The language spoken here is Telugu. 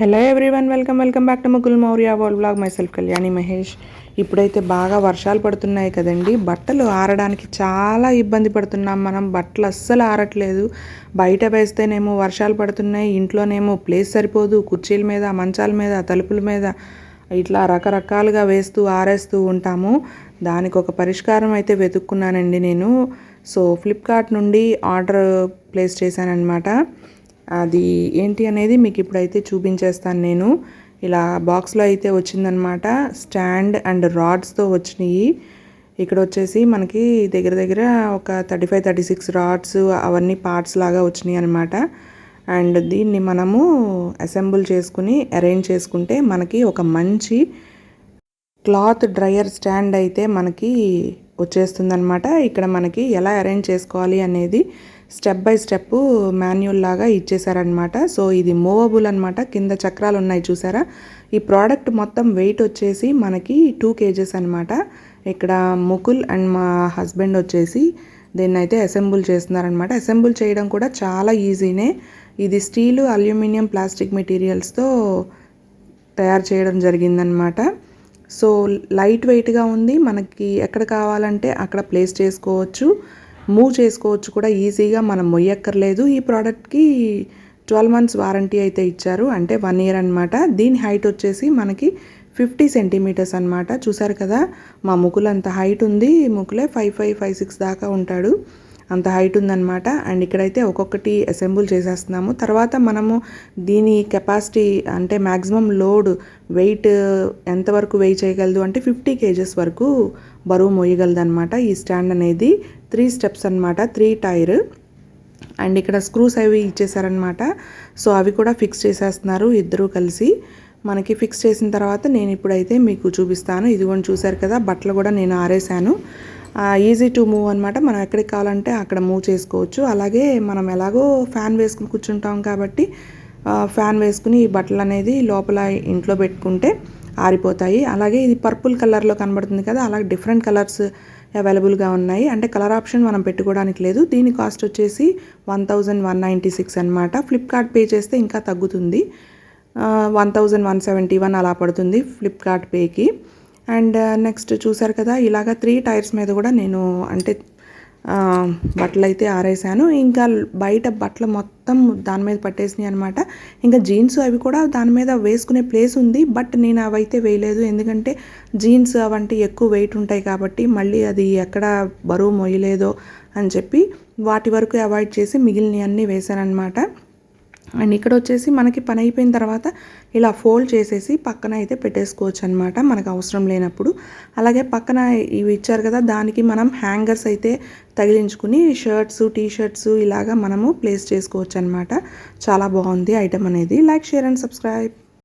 Hello everyone welcome welcome back to Muggul Maurya world blog myself Kalyani Mahesh ఇప్పుడైతే బాగా వర్షాలు పడుతున్నాయి కదండి. బట్టలు ఆరడానికి చాలా ఇబ్బంది పడుతున్నాం మనం. బట్టలు అస్సలు ఆరట్లేదు. బయట వేస్తేనేమో వర్షాలు పడుతున్నాయి. ఇంట్లోనేమో ప్లేస్ సరిపోదు. కుర్చీల మీద మంచాల మీద తలుపుల మీద ఇట్లా రకరకాలుగా వేస్తూ ఆరేస్తూ ఉంటాము. దానికి ఒక పరిష్కారం అయితే వెతుక్కున్నానండి నేను. సో ఫ్లిప్కార్ట్ నుండి ఆర్డర్ ప్లేస్ చేశానన్నమాట. అది ఏంటి అనేది మీకు ఇప్పుడైతే చూపించేస్తాను నేను. ఇలా బాక్స్లో అయితే వచ్చిందనమాట. స్టాండ్ అండ్ రాడ్స్తో వచ్చినాయి. ఇక్కడ వచ్చేసి మనకి దగ్గర దగ్గర ఒక thirty five thirty six rods అవన్నీ పార్ట్స్ లాగా వచ్చినాయి అనమాట. అండ్ దీన్ని మనము అసెంబుల్ చేసుకుని అరేంజ్ చేసుకుంటే మనకి ఒక మంచి క్లాత్ డ్రయర్ స్టాండ్ అయితే మనకి వచ్చేస్తుందనమాట ఇక్కడ మనకి ఎలా అరేంజ్ చేసుకోవాలి అనేది స్టెప్ బై స్టెప్ మాన్యువల్ లాగా ఇచ్చేసారనమాట సో ఇది మూవబుల్ అనమాట కింద చక్రాలు ఉన్నాయి చూసారా? ఈ ప్రోడక్ట్ మొత్తం వెయిట్ వచ్చేసి మనకి టూ కేజెస్ అనమాట ఇక్కడ ముకుల్ అండ్ మా హస్బెండ్ వచ్చేసి దీన్ని అయితే అసెంబుల్ చేస్తున్నారనమాట అసెంబుల్ చేయడం కూడా చాలా ఈజీనే ఇది స్టీలు అల్యూమినియం ప్లాస్టిక్ మెటీరియల్స్తో తయారు చేయడం జరిగిందనమాట సో లైట్ వెయిట్గా ఉంది. మనకి ఎక్కడ కావాలంటే అక్కడ ప్లేస్ చేసుకోవచ్చు. మూవ్ చేసుకోవచ్చు కూడా ఈజీగా. మనం మొయ్యక్కర్లేదు. ఈ ప్రోడక్ట్కి ట్వెల్వ్ మంత్స్ వారంటీ అయితే ఇచ్చారు. అంటే వన్ ఇయర్ అనమాట దీని హైట్ వచ్చేసి మనకి ఫిఫ్టీ సెంటీమీటర్స్ అనమాట చూసారు కదా? మా ముకులు అంత హైట్ ఉంది. ముకులే ఫైవ్ ఫైవ్ ఫైవ్ సిక్స్ దాకా ఉంటాడు. అంత హైట్ ఉందన్నమాట. అండ్ ఇక్కడైతే ఒక్కొక్కటి అసెంబుల్ చేసేస్తున్నాము. తర్వాత మనము దీని కెపాసిటీ అంటే మ్యాక్సిమం లోడ్ వెయిట్ ఎంతవరకు వెయిట్ చేయగలదు అంటే ఫిఫ్టీ కేజెస్ వరకు బరువు మోయగలదు అనమాట ఈ స్టాండ్ అనేది. త్రీ స్టెప్స్ అనమాట త్రీ టైర్ అండ్ ఇక్కడ స్క్రూస్ అవి ఇచ్చేసారనమాట సో అవి కూడా ఫిక్స్ చేసేస్తున్నారు ఇద్దరూ కలిసి. మనకి ఫిక్స్ చేసిన తర్వాత నేను ఇప్పుడైతే మీకు చూపిస్తాను. ఇదిగోండి చూశారు కదా? బట్టలు కూడా నేను ఆరేసాను ఈజీ టు మూవ్ అనమాట మనం ఎక్కడికి కావాలంటే అక్కడ మూవ్ చేసుకోవచ్చు. అలాగే మనం ఎలాగో ఫ్యాన్ వేసుకుని కూర్చుంటాం కాబట్టి ఫ్యాన్ వేసుకుని ఈ బట్టలు అనేది లోపల ఇంట్లో పెట్టుకుంటే ఆరిపోతాయి. అలాగే ఇది పర్పుల్ కలర్లో కనబడుతుంది కదా అలాగే డిఫరెంట్ కలర్స్ అవైలబుల్గా ఉన్నాయి. అంటే కలర్ ఆప్షన్ మనం పెట్టుకోవడానికి లేదు. దీని కాస్ట్ వచ్చేసి one thousand one ninety six అనమాట ఫ్లిప్కార్ట్ పే చేస్తే ఇంకా తగ్గుతుంది. One thousand one seventy one అలా పడుతుంది ఫ్లిప్కార్ట్ పేకి అండ్ uh, నెక్స్ట్ చూసారు కదా ఇలాగ త్రీ టైర్స్ మీద కూడా నేను అంటే uh, బట్టలు అయితే ఆరేసాను. ఇంకా బయట బట్టలు మొత్తం దాని మీద పట్టేసినాయి అనమాట ఇంకా జీన్స్ అవి కూడా దాని మీద వేసుకునే ప్లేస్ ఉంది బట్ నేను అవైతే వేయలేదు. ఎందుకంటే జీన్స్ అవంటి ఎక్కువ వెయిట్ ఉంటాయి కాబట్టి మళ్ళీ అది ఎక్కడ బరువు మొయ్యలేదో అని చెప్పి వాటి వరకు అవాయిడ్ చేసి మిగిలినవన్నీ వేసాను అనమాట అండ్ ఇక్కడ వచ్చేసి మనకి పని అయిపోయిన తర్వాత ఇలా ఫోల్డ్ చేసేసి పక్కన అయితే పెట్టేసుకోవచ్చు అనమాట మనకు అవసరం లేనప్పుడు. అలాగే పక్కన ఇవి ఇచ్చారు కదా దానికి మనం హ్యాంగర్స్ అయితే తగిలించుకుని షర్ట్స్ టీ షర్ట్స్ ఇలాగా మనము ప్లేస్ చేసుకోవచ్చు అనమాట చాలా బాగుంది ఐటమ్ అనేది. Like share and subscribe.